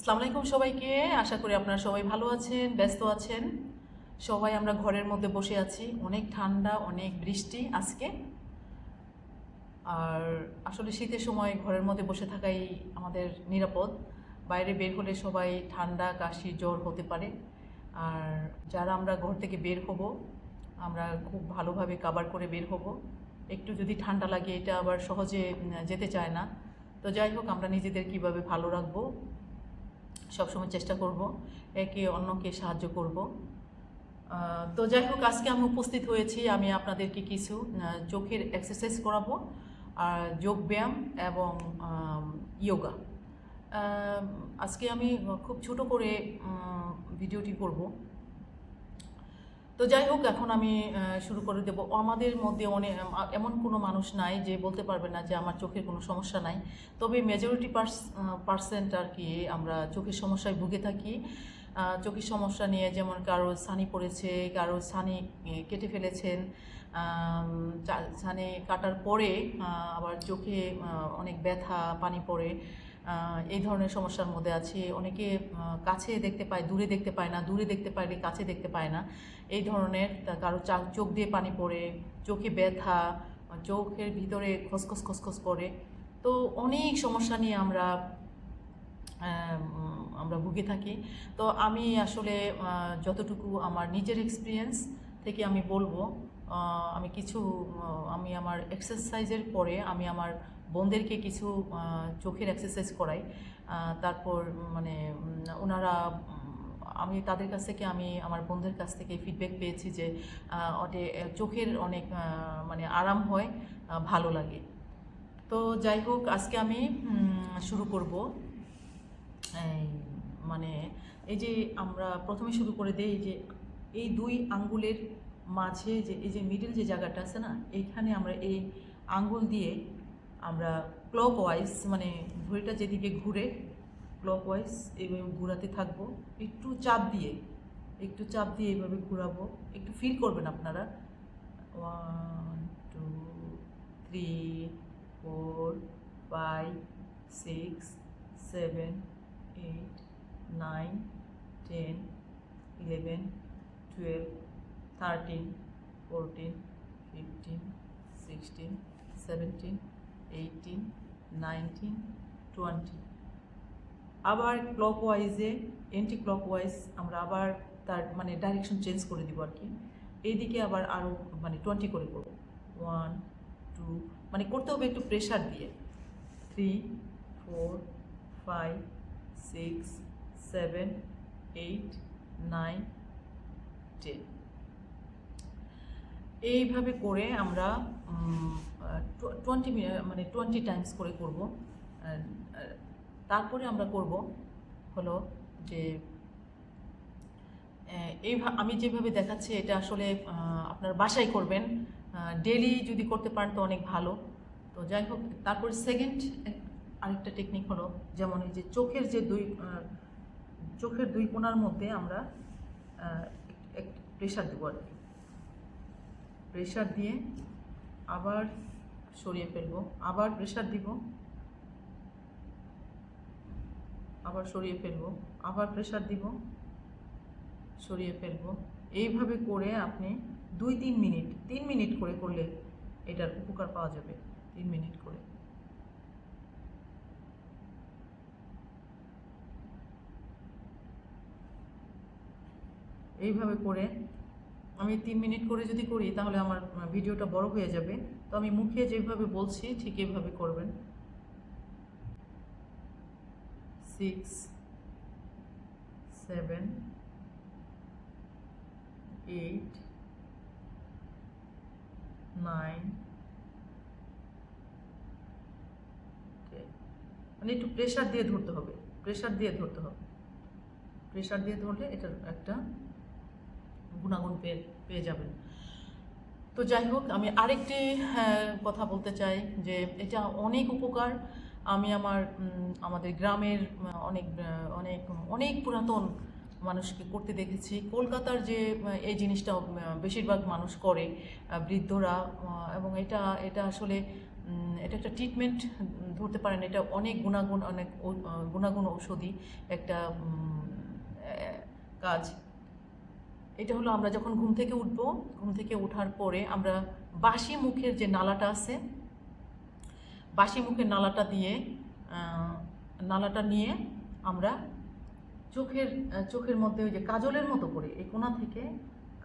আসসালামু সবাইকে। আশা করি আপনারা সবাই ভালো আছেন, ব্যস্ত আছেন। সবাই আমরা ঘরের মধ্যে বসে আছি। অনেক ঠান্ডা, অনেক বৃষ্টি আজকে। আর আসলে শীতের সময় ঘরের মধ্যে বসে থাকাই আমাদের নিরাপদ। বাইরে বের হলে সবাই ঠান্ডা, কাশি, জ্বর হতে পারে। আর যারা আমরা ঘর থেকে বের হব, আমরা খুব ভালোভাবে কাবার করে বের হব। একটু যদি ঠান্ডা লাগে, এটা আবার সহজে যেতে চায় না। তো যাই হোক, আমরা নিজেদের কীভাবে ভালো রাখব সবসময় চেষ্টা করব, একে অন্যকে সাহায্য করব। তো যাই হোক, আজকে আমি উপস্থিত হয়েছি, আমি আপনাদেরকে কিছু চোখের এক্সারসাইজ করাবো আর যোগব্যায়াম এবং ইয়োগা আজকে আমি খুব ছোট করে ভিডিওটি করব। তো যাই হোক এখন আমি শুরু করে দেব। আমাদের মধ্যে অনেক এমন কোনো মানুষ নাই যে বলতে পারবে না যে আমার চোখের কোনো সমস্যা নাই। তবে মেজরিটি পার্স পার্সেন্ট আর কি আমরা চোখের সমস্যায় ভুগে থাকি। চোখের সমস্যা নিয়ে যেমন কারও ছানি পড়েছে কারও এ, কেটে ফেলেছেন ছানি কাটার পরে আবার চোখে অনেক ব্যথা পানি পড়ে এই ধরনের সমস্যার মধ্যে আছে। অনেকে কাছে দেখতে পায়, দূরে দেখতে পায় না, দূরে দেখতে পাইলে কাছে দেখতে পায় না। এই ধরনের কারও চোখ দিয়ে পানি পড়ে, চোখে ব্যথা, চোখের ভিতরে খসখস খসখস করে তো অনেক সমস্যা নিয়ে আমরা আমরা ভুগে থাকি। তো আমি আসলে যতটুকু আমার নিজের এক্সপিরিয়েন্স থেকে আমি বলব আমি কিছু আমি আমার এক্সারসাইজের পরে আমি আমার বোনদেরকে কিছু চোখের এক্সারসাইজ করাই। তারপর মানে ওনারা আমি তাদের কাছ থেকে, আমি আমার বোনদের কাছ থেকে ফিডব্যাক পেয়েছি যে ওতে চোখের অনেক মানে আরাম হয় ভালো লাগে। তো যাই হোক, আজকে আমি শুরু করব। মানে এই যে আমরা প্রথমে শুরু করে দেই, যে এই দুই আঙ্গুলের মাঝে যে, এই যে মিডিল যে জায়গাটা আছে না এইখানে আমরা এই আঙ্গুল দিয়ে আমরা ক্লক ওয়াইজ মানে ঘড়িটা যেদিকে ঘুরে ক্লক ওয়াইজ এইভাবে ঘোরাতে থাকব। একটু চাপ দিয়ে, একটু চাপ দিয়ে এইভাবে ঘোরাবো। একটু ফিল করবেন আপনারা। One two three four five six seven eight nine ten eleven twelve thirteen fourteen fifteen sixteen seventeen eighteen nineteen twenty আবার ক্লক ওয়াইজে এন্টি ক্লক ওয়াইজ আমরা আবার তার মানে ডাইরেকশন চেঞ্জ করে দিব আর কি। এইদিকে আবার আরও মানে টোয়েন্টি করে করব। ওয়ান টু মানে করতে হবে একটু প্রেশার দিয়ে। Three four five six seven eight nine ten এইভাবে করে আমরা টোয়েন্টি মানে টোয়েন্টি টাইমস করে করব। তারপরে আমরা করব হলো যে এই আমি যেভাবে দেখাচ্ছি এটা আসলে আপনার বাসায় করবেন। ডেলি যদি করতে পারেন তো অনেক ভালো। তো যাই হোক, তারপর সেকেন্ড আরেকটা টেকনিক হলো, যেমন এই যে চোখের যে দুই চোখের দুই কোণার মধ্যে আমরা প্রেশার দেবো আর কি। প্রেশার দিয়ে আবার সরিয়ে ফেলব, আবার প্রেশার দিব, আবার সরিয়ে ফেলব, আবার প্রেশার দিব, সরিয়ে ফেলব। এইভাবে করে আপনি দুই তিন মিনিট তিন মিনিট করে করলে এটার উপকার পাওয়া যাবে, তিন মিনিট করে। এইভাবে করে আমি তিন মিনিট করে যদি করি, তাহলে আমার ভিডিওটা বড় হয়ে যাবে। তো আমি মুখে যেভাবে বলছি, ঠিক এইভাবে করবেন। সিক্স সেভেন এইট নাইন মানে একটু প্রেশার দিয়ে ধরতে হবে। প্রেশার দিয়ে ধরতে হবে। প্রেশার দিয়ে ধরলে এটার একটা গুণাগুণ পেয়ে পেয়ে যাবেন। তো যাই হোক আমি আরেকটি হ্যাঁ, কথা বলতে চাই যে এটা অনেক উপকার। আমি আমার আমাদের গ্রামের অনেক অনেক অনেক পুরাতন মানুষকে করতে দেখেছি। কলকাতার যে এই জিনিসটা বেশিরভাগ মানুষ করে বৃদ্ধরা এবং এটা এটা আসলে এটা একটা ট্রিটমেন্ট ধরতে পারেন। এটা অনেক গুণাগুণ অনেক গুণাগুণ ঔষধি একটা কাজ। এটা হলো আমরা যখন ঘুম থেকে উঠবো, ঘুম থেকে ওঠার পরে আমরা বাসি মুখের যে নালাটা আছে, বাসি মুখের নালাটা দিয়ে নালাটা নিয়ে আমরা চোখের চোখের মধ্যে ওই যে কাজলের মতো করে, এই কোণা থেকে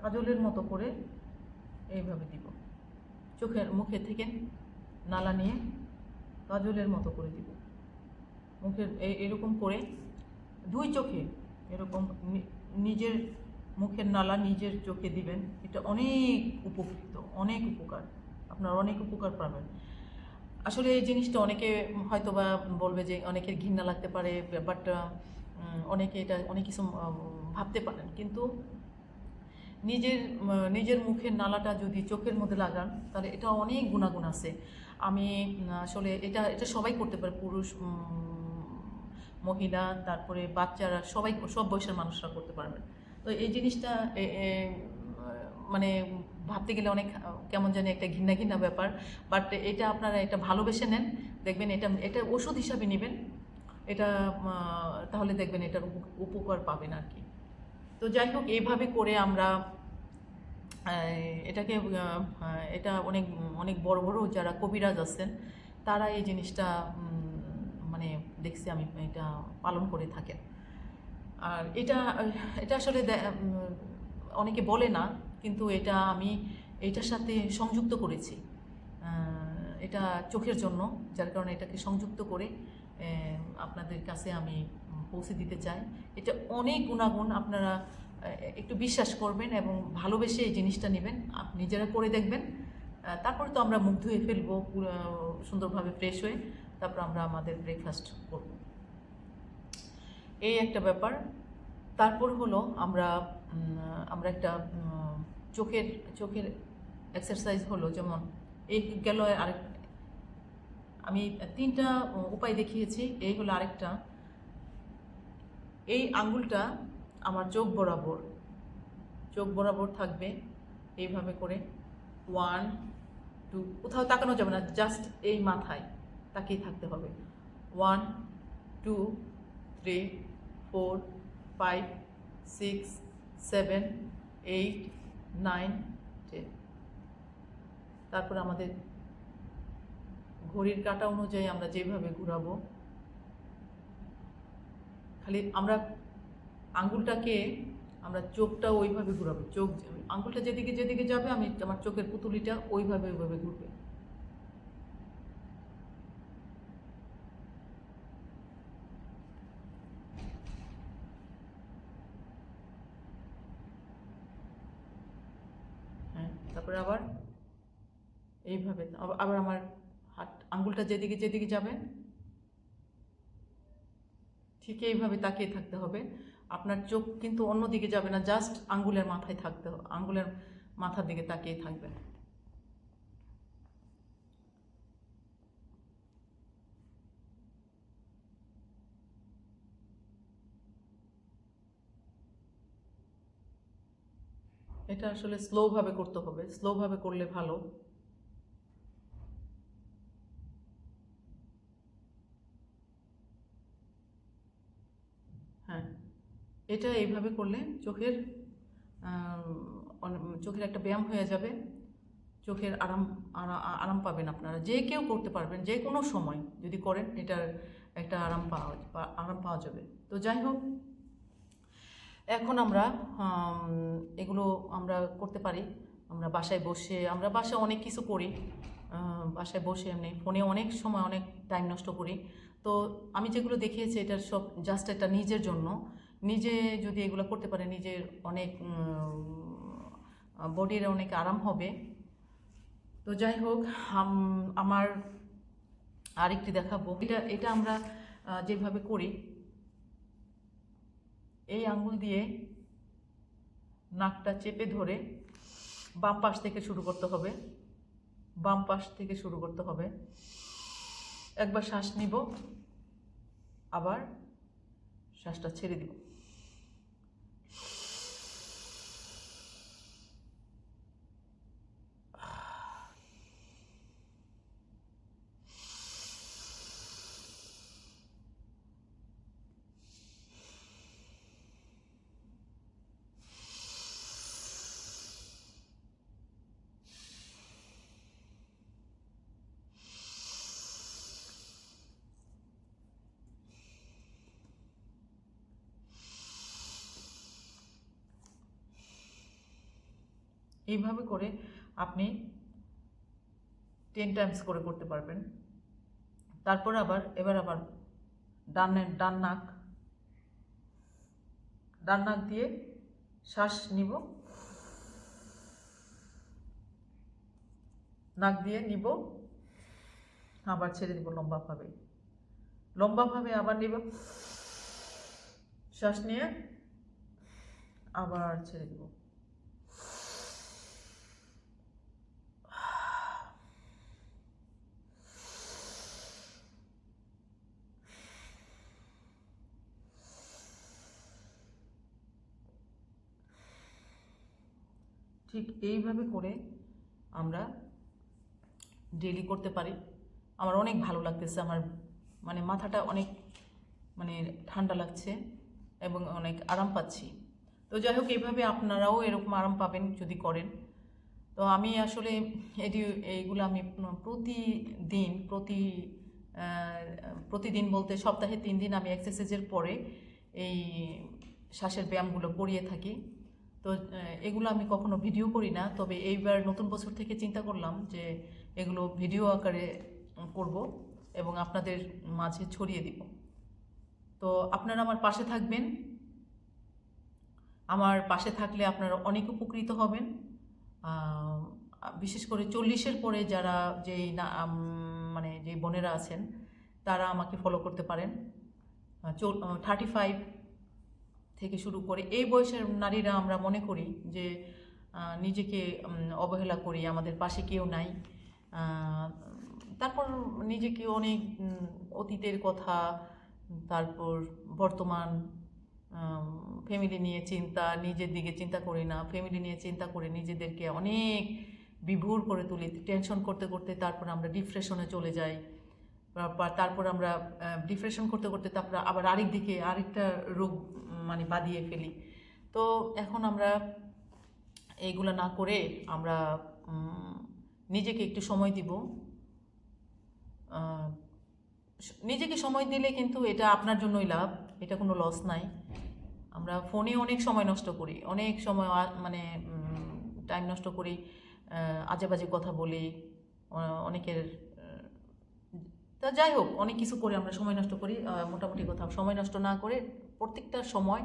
কাজলের মতো করে এইভাবে দিব। চোখের মুখে থেকে নালা নিয়ে কাজলের মতো করে দিব। মুখের এরকম করে দুই চোখে, এরকম নিজের মুখের নালা নিজের চোখে দিবেন। এটা অনেক উপকৃত, অনেক উপকার। আপনার অনেক উপকার পাবেন। আসলে এই জিনিসটা অনেকে হয়তো বা বলবে যে অনেকের ঘৃণা লাগতে পারে বাট অনেকে এটা, অনেক কিছু ভাবতে পারেন। কিন্তু নিজের নিজের মুখের নালাটা যদি চোখের মধ্যে লাগান, তাহলে এটা অনেক গুণাগুণ আছে। আমি আসলে এটা এটা সবাই করতে পারে। পুরুষ মহিলা, তারপরে বাচ্চারা, সবাই, সব বয়সের মানুষরা করতে পারবেন। তো এই জিনিসটা মানে ভাবতে গেলে অনেক কেমন জানি একটা ঘৃণা ঘৃণা ব্যাপার। বাট এটা আপনারা এটা ভালোবেসে নেন। দেখবেন এটা এটা ওষুধ হিসাবে নেবেন। এটা তাহলে দেখবেন এটার উপ- উপকার পাবেন আর কি। তো যাই হোক, এইভাবে করে আমরা এটাকে এটা অনেক অনেক বড় বড় যারা কবিরাজ আছেন, তারা এই জিনিসটা মানে দেখছি আমি এটা পালন করে থাকেন। আর এটা এটা আসলে অনেকে বলে না, কিন্তু এটা আমি এটার সাথে সংযুক্ত করেছি। এটা চোখের জন্য, যার কারণে এটাকে সংযুক্ত করে আপনাদের কাছে আমি পৌঁছে দিতে চাই। এটা অনেক গুণাগুণ, আপনারা একটু বিশ্বাস করবেন এবং ভালোবেসে এই জিনিসটা নেবেন। নিজেরা করে দেখবেন। তারপরে তো আমরা মুখ ধুয়ে ফেলব সুন্দরভাবে ফ্রেশ হয়ে, তারপর আমরা আমাদের ব্রেকফাস্ট করব। এই একটা ব্যাপার। তারপর হলো আমরা আমরা একটা চোখের চোখের এক্সারসাইজ হলো। যেমন এই গেল আরেক, আমি তিনটা উপায় দেখিয়েছি। এই হলো আরেকটা। এই আঙ্গুলটা আমার চোখ বরাবর চোখ বরাবর থাকবে এইভাবে করে। ওয়ান টু কোথাও তাকানো যাবে না জাস্ট এই মাথায় তাকিয়ে থাকতে হবে। One two three four five six seven eight nine ten তারপর আমাদের ঘড়ির কাঁটা অনুযায়ী আমরা যেভাবে ঘুরাবো, খালি আমরা আঙ্গুলটাকে, আমরা চোখটা ওইভাবে ঘুরাবো, চোখ, আঙ্গুলটা যেদিকে যেদিকে যাবে, আমি আমার চোখের পুতুলিটা ওইভাবে ওইভাবে ঘুরবে হ্যাঁ তারপরে আবার এইভাবে, আবার- আমার হাত, আঙ্গুলটা যেদিকে যেদিকে যাবে, ঠিক এইভাবে তাকিয়ে থাকতে হবে। আপনার চোখ কিন্তু অন্য দিকে যাবে না, জাস্ট আঙ্গুলের মাথায় থাকতে হবে, আঙ্গুলের মাথার দিকে তাকিয়ে থাকবে এটা আসলে স্লোভাবে করতে হবে। স্লোভাবে করলে ভালো। হ্যাঁ এটা এইভাবে করলে চোখের চোখের একটা ব্যায়াম হয়ে যাবে। চোখের আরাম আরাম পাবেন আপনারা। যে কেউ করতে পারবেন, যে কোনো সময় যদি করেন, এটার একটা আরাম পাওয়া আরাম পাওয়া যাবে। তো যাই হোক এখন আমরা এগুলো আমরা করতে পারি। আমরা বাসায় বসে, আমরা বাসায় অনেক কিছু করি। বাসায় বসে এমনি, ফোনে অনেক সময়, অনেক টাইম নষ্ট করি। তো আমি যেগুলো দেখিয়েছি, এটার সব জাস্ট এটা নিজের জন্য। নিজে যদি এগুলো করতে পারে, নিজের অনেক বডির অনেক আরাম হবে। তো যাই হোক আমার আরেকটি দেখাবো। এটা এটা আমরা যেভাবে করি এই আঙুল দিয়ে নাকটা চেপে ধরে বাম পাশ থেকে শুরু করতে হবে। বাম পাশ থেকে শুরু করতে হবে। একবার শ্বাস নিব, আবার শ্বাসটা ছেড়ে দিব। এইভাবে করে আপনি টেন টাইমস করে করতে পারবেন। তারপর আবার, এবার আবার ডানের ডান নাক ডান নাক দিয়ে শ্বাস নিব। নাক দিয়ে নিব। আবার ছেড়ে দিব লম্বাভাবে। লম্বাভাবে আবার নিব। শ্বাস নিয়ে আবার ছেড়ে দিব। ঠিক এইভাবে করে আমরা ডেলি করতে পারি। আমার অনেক ভালো লাগতেছে, আমার মানে মাথাটা অনেক মানে ঠান্ডা লাগছে এবং অনেক আরাম পাচ্ছি। তো যাই হোক এইভাবে আপনারাও এরকম আরাম পাবেন যদি করেন। তো আমি আসলে এটি, এইগুলো আমি প্রতিদিন, প্রতি প্রতিদিন বলতে সপ্তাহে তিন দিন আমি এক্সারসাইজের পরে এই শ্বাসের ব্যায়ামগুলো করিয়ে থাকি। তো এগুলো আমি কখনো ভিডিও করি না, তবে এইবার নতুন বছর থেকে চিন্তা করলাম যে এগুলো ভিডিও আকারে করব এবং আপনাদের মাঝে ছড়িয়ে দিব। তো আপনারা আমার পাশে থাকবেন। আমার পাশে থাকলে আপনারা অনেক উপকৃত হবেন। বিশেষ করে চল্লিশের পরে যারা যেই না মানে যে বোনেরা আছেন, তারা আমাকে ফলো করতে পারেন। থার্টি ফাইভ থেকে শুরু করে এই বয়সের নারীরা আমরা মনে করি যে নিজেকে অবহেলা করি, আমাদের পাশে কেউ নাই। তারপর নিজেকে অনেক অতীতের কথা, তারপর বর্তমান ফ্যামিলি নিয়ে চিন্তা, নিজের দিকে চিন্তা করি না ফ্যামিলি নিয়ে চিন্তা করে নিজেদেরকে অনেক বিভোর করে তুলি টেনশন করতে করতে তারপর আমরা ডিপ্রেশনে চলে যাই। তারপর আমরা ডিপ্রেশন করতে করতে তারপর আবার আরেক দিকে আরেকটা রোগ মানে বাদিয়ে ফেলি। তো এখন আমরা এইগুলো না করে আমরা নিজেকে একটু সময় দিব। নিজেকে সময় দিলে কিন্তু এটা আপনার জন্যই লাভ, এটা কোনো লস নাই। আমরা ফোনে অনেক সময় নষ্ট করি, অনেক সময় মানে টাইম নষ্ট করি আজে বাজে কথা বলি অনেকের তা যাই হোক, অনেক কিছু করে আমরা সময় নষ্ট করি মোটামুটি কথা, সময় নষ্ট না করে প্রত্যেকটা সময়,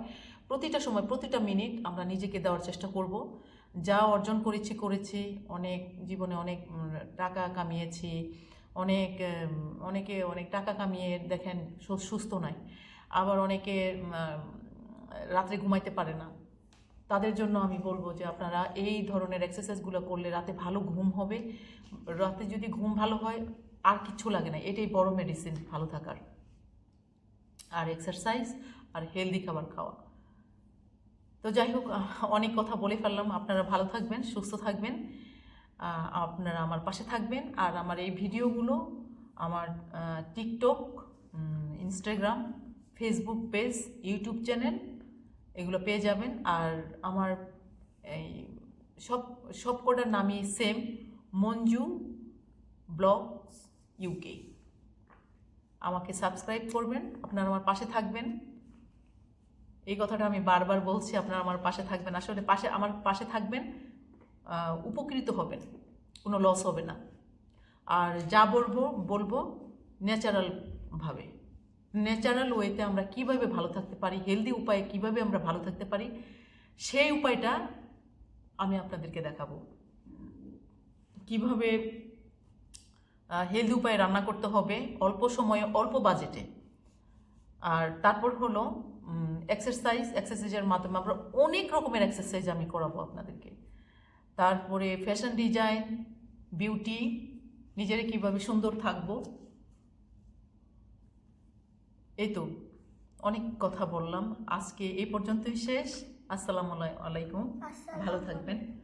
প্রতিটা সময়, প্রতিটা মিনিট আমরা নিজেকে দেওয়ার চেষ্টা করব। যা অর্জন করেছি করেছি। অনেক জীবনে অনেক টাকা কামিয়েছি। অনেক অনেকে অনেক টাকা কামিয়ে দেখেন সুস্থ নাই। আবার অনেকে রাত্রে ঘুমাইতে পারে না। তাদের জন্য আমি বলব যে আপনারা এই ধরনের এক্সারসাইজগুলো করলে রাতে ভালো ঘুম হবে। রাতে যদি ঘুম ভালো হয়, আর কিচ্ছু লাগে না। এটাই বড় মেডিসিন ভালো থাকার। আর এক্সারসাইজ আর হেলদি খাবার খাওয়া। তো যাই হোক, অনেক কথা বলে ফেললাম। আপনারা ভালো থাকবেন, সুস্থ থাকবেন। আপনারা আমার পাশে থাকবেন। আর আমার এই ভিডিওগুলো আমার TikTok Instagram Facebook page YouTube channel এগুলো পেয়ে যাবেন। আর আমার এই সব সব কটার নামই সেম মঞ্জু ব্লগস ইউকে আমাকে সাবস্ক্রাইব করবেন, আপনারা আমার পাশে থাকবেন। এই কথাটা আমি বারবার বলছি, আপনারা আমার পাশে থাকবেন। আসলে পাশে, আমার পাশে থাকবেন উপকৃত হবেন, কোনো লস হবে না। আর যা বলব বলব ন্যাচারালভাবে ন্যাচারাল ওয়েতে আমরা কীভাবে ভালো থাকতে পারি হেলদি উপায়ে কীভাবে আমরা ভালো থাকতে পারি, সেই উপায়টা আমি আপনাদেরকে দেখাবো। কীভাবে হেলদি উপায়ে রান্না করতে হবে অল্প সময়ে অল্প বাজেটে আর তারপর হলো এক্সারসাইজ এক্সারসাইজের মাধ্যমে আমরা অনেক রকমের এক্সারসাইজ আমি করাবো আপনাদেরকে। তারপরে ফ্যাশন ডিজাইন বিউটি নিজেরা কীভাবে সুন্দর থাকব। এই তো অনেক কথা বললাম। আজকে এই পর্যন্তই শেষ। আসসালামু আলাই- আলাইকুম। ভালো থাকবেন।